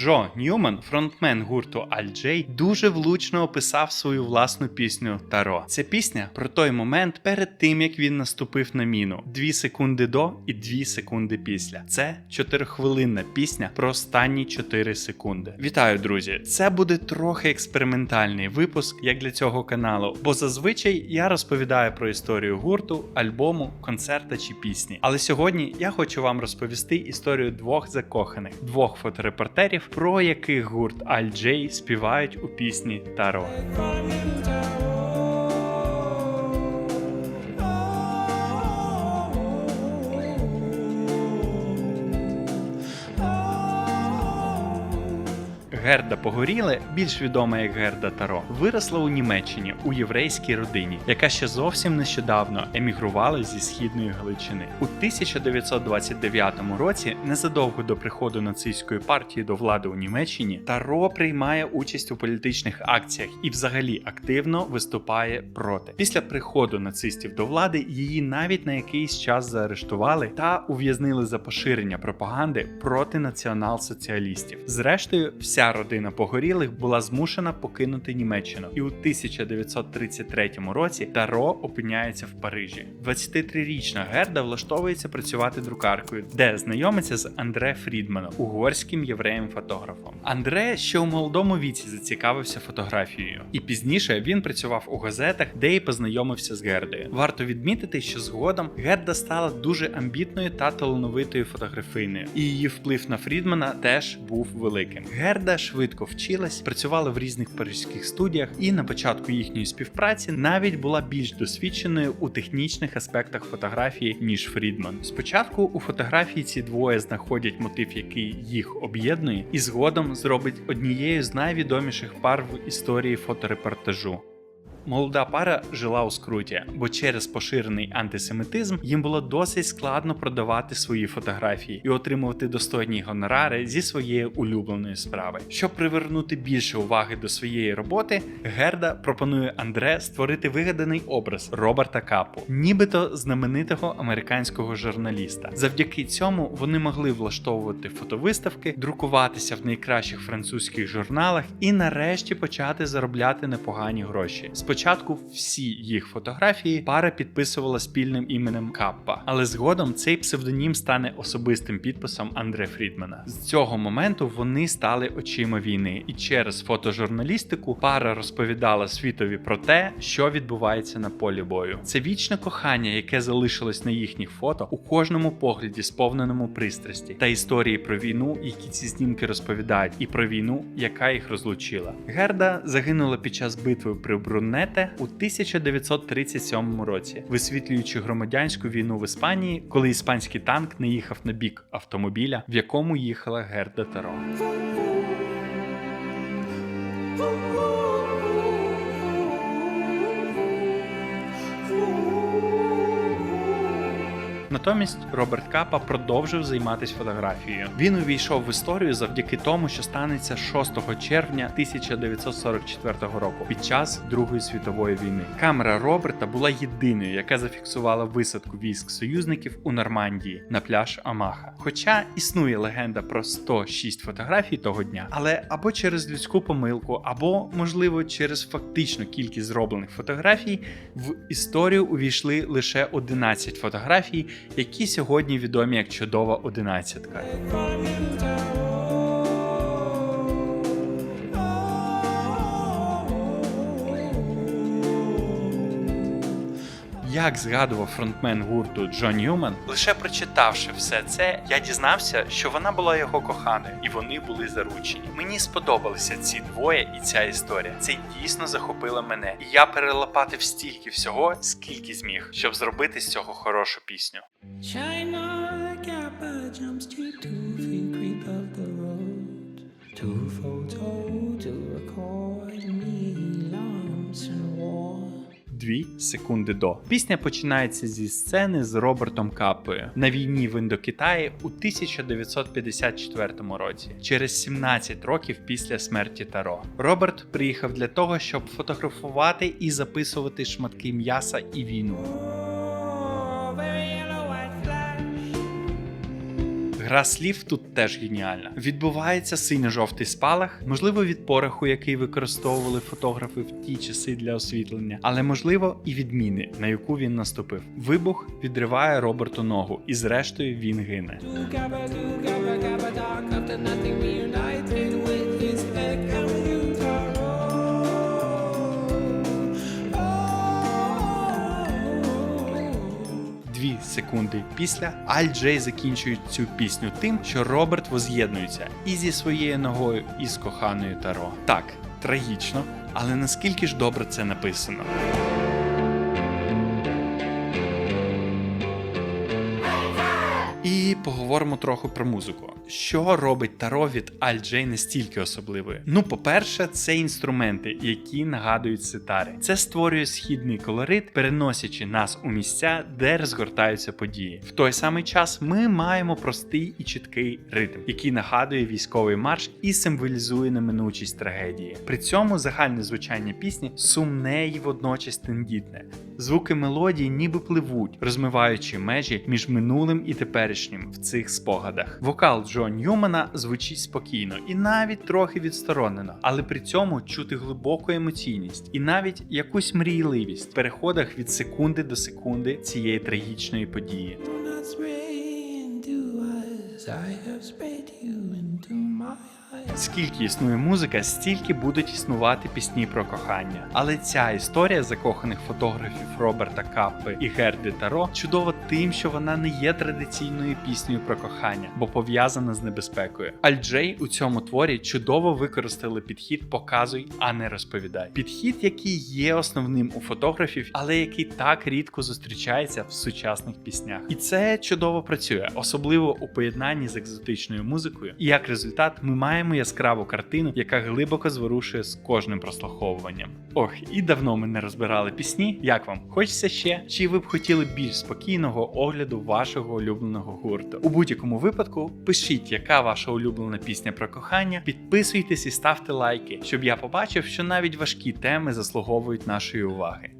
Джо Ньюман, фронтмен гурту Аль-Джей, дуже влучно описав свою власну пісню Таро. Це пісня про той момент перед тим, як він наступив на міну. Дві секунди до і дві секунди після. Це чотирихвилинна пісня про останні 4 секунди. Вітаю, друзі! Це буде трохи експериментальний випуск, як для цього каналу, бо зазвичай я розповідаю про історію гурту, альбому, концерта чи пісні. Але сьогодні я хочу вам розповісти історію двох закоханих, двох фоторепортерів, про яких гурт Аль-Джей співають у пісні Таро. Герда Погоріле, більш відома як Герда Таро, виросла у Німеччині у єврейській родині, яка ще зовсім нещодавно емігрувала зі східної Галичини. У 1929 році, незадовго до приходу нацистської партії до влади у Німеччині, Таро приймає участь у політичних акціях і, взагалі, активно виступає проти. Після приходу нацистів до влади її навіть на якийсь час заарештували та ув'язнили за поширення пропаганди проти націонал-соціалістів. Зрештою, вся родина погорілих була змушена покинути Німеччину, і у 1933 році Таро опиняється в Парижі. 23-річна Герда влаштовується працювати друкаркою, де знайомиться з Андре Фрідманом, угорським євреєм-фотографом. Андре ще у молодому віці зацікавився фотографією, і пізніше він працював у газетах, де і познайомився з Гердою. Варто відмітити, що згодом Герда стала дуже амбітною та талановитою фотографиною, і її вплив на Фрідмана теж був великим. Герда швидко вчилась, працювала в різних парижських студіях, і на початку їхньої співпраці навіть була більш досвідченою у технічних аспектах фотографії ніж Фрідман. Спочатку у фотографії ці двоє знаходять мотив, який їх об'єднує, і згодом зробить однією з найвідоміших пар в історії фоторепортажу. Молода пара жила у скруті, бо через поширений антисемітизм їм було досить складно продавати свої фотографії і отримувати достойні гонорари зі своєї улюбленої справи. Щоб привернути більше уваги до своєї роботи, Герда пропонує Андре створити вигаданий образ Роберта Капу, нібито знаменитого американського журналіста. Завдяки цьому вони могли влаштовувати фотовиставки, друкуватися в найкращих французьких журналах і нарешті почати заробляти непогані гроші. Спочатку всі їх фотографії пара підписувала спільним іменем Каппа, але згодом цей псевдонім стане особистим підписом Андре Фрідмана. З цього моменту вони стали очима війни, і через фотожурналістику пара розповідала світові про те, що відбувається на полі бою. Це вічне кохання, яке залишилось на їхніх фото у кожному погляді, сповненому пристрасті, та історії про війну, які ці знімки розповідають, і про війну, яка їх розлучила. Герда загинула під час битви при Брунете у 1937 році, висвітлюючи громадянську війну в Іспанії, коли іспанський танк не їхав на бік автомобіля, в якому їхала Герда Таро. Натомість Роберт Капа продовжив займатися фотографією. Він увійшов в історію завдяки тому, що станеться 6 червня 1944 року під час Другої світової війни. Камера Роберта була єдиною, яка зафіксувала висадку військ союзників у Нормандії на пляж Амаха. Хоча існує легенда про 106 фотографій того дня, але або через людську помилку, або можливо через фактичну кількість зроблених фотографій, в історію увійшли лише 11 фотографій, які сьогодні відомі як чудова одинадцятка. Як згадував фронтмен гурту Джон Ньюман, лише прочитавши все це, я дізнався, що вона була його коханою, і вони були заручені. Мені сподобалися ці двоє і ця історія. Це дійсно захопило мене, і я перелопатив стільки всього, скільки зміг, щоб зробити з цього хорошу пісню. Two. Two photo to record me lumps and war. Дві секунди до пісня починається зі сцени з Робертом Капою на війні в Індокитаї у 1954 році, через 17 років після смерті Таро. Роберт приїхав для того, щоб фотографувати і записувати шматки м'яса і війну. Гра слів тут теж геніальна. Відбувається синьо-жовтий спалах, можливо, від пороху, який використовували фотографи в ті часи для освітлення, але можливо і від міни, на яку він наступив. Вибух відриває Роберту ногу, і зрештою він гине. Секунди після Аль Джей закінчує цю пісню тим, що Роберт воз'єднується і зі своєю ногою, і з коханою Таро. Так, трагічно, але наскільки ж добре це написано. І поговоримо трохи про музику. Що робить Таро від Аль Джей настільки особливою? Ну, по-перше, це інструменти, які нагадують ситари. Це створює східний колорит, переносячи нас у місця, де розгортаються події. В той самий час ми маємо простий і чіткий ритм, який нагадує військовий марш і символізує неминучість трагедії. При цьому загальне звучання пісні сумне і водночас тендітне. Звуки мелодії ніби пливуть, розмиваючи межі між минулим і теперішнім в цих спогадах. Вокал Джо Ньюмана звучить спокійно і навіть трохи відсторонено, але при цьому чути глибоку емоційність і навіть якусь мрійливість в переходах від секунди до секунди цієї трагічної події. I have you into my. Скільки існує музика, стільки будуть існувати пісні про кохання. Але ця історія закоханих фотографів Роберта Каппи і Герди Таро чудова тим, що вона не є традиційною піснею про кохання, бо пов'язана з небезпекою. Аль Джей у цьому творі чудово використали підхід показуй, а не розповідай. Підхід, який є основним у фотографів, але який так рідко зустрічається в сучасних піснях. І це чудово працює, особливо у поєднанні з екзотичною музикою. І як результат, ми маємо яскраву картину, яка глибоко зворушує з кожним прослуховуванням. Ох, і давно ми не розбирали пісні. Як вам? Хочеться ще? Чи ви б хотіли більш спокійного огляду вашого улюбленого гурту? У будь-якому випадку пишіть, яка ваша улюблена пісня про кохання. Підписуйтесь і ставте лайки, щоб я побачив, що навіть важкі теми заслуговують нашої уваги.